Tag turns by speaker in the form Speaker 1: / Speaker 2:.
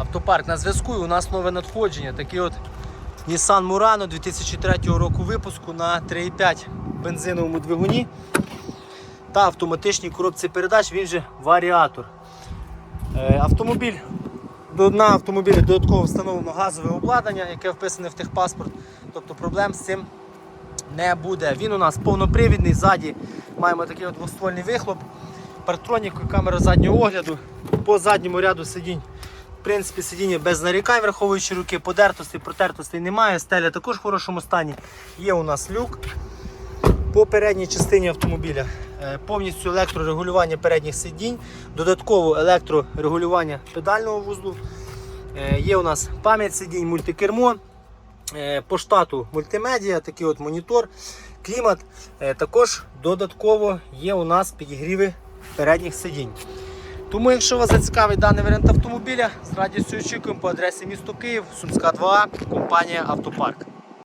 Speaker 1: Автопарк на зв'язку і у нас нове надходження. Такий от Nissan Murano 2003 року випуску на 3,5 бензиновому двигуні та автоматичній коробці передач, він же варіатор. Е, Автомобіль на автомобілі додатково встановлено газове обладнання, яке вписане в техпаспорт. Тобто проблем з цим не буде. Він у нас повнопривідний, ззаді маємо такий от двоствольний вихлоп, партронік, камера заднього огляду. По задньому ряду сидінь. В принципі, сидіння без нарікань, враховуючи руки, подертостей, протертостей немає. Стеля також в хорошому стані. Є у нас люк по передній частині автомобіля. Е, Повністю електрорегулювання передніх сидінь, додатково електрорегулювання педального вузлу. Е, Є у нас пам'ять сидінь, мультикермо. Е, По штату мультимедіа, такий от монітор, клімат. Також додатково є у нас підігріви передніх сидінь. Тому, якщо вас зацікавить даний варіант автомобіля, з радістю очікуємо по адресі місто Київ, Сумська 2, компанія Автопарк.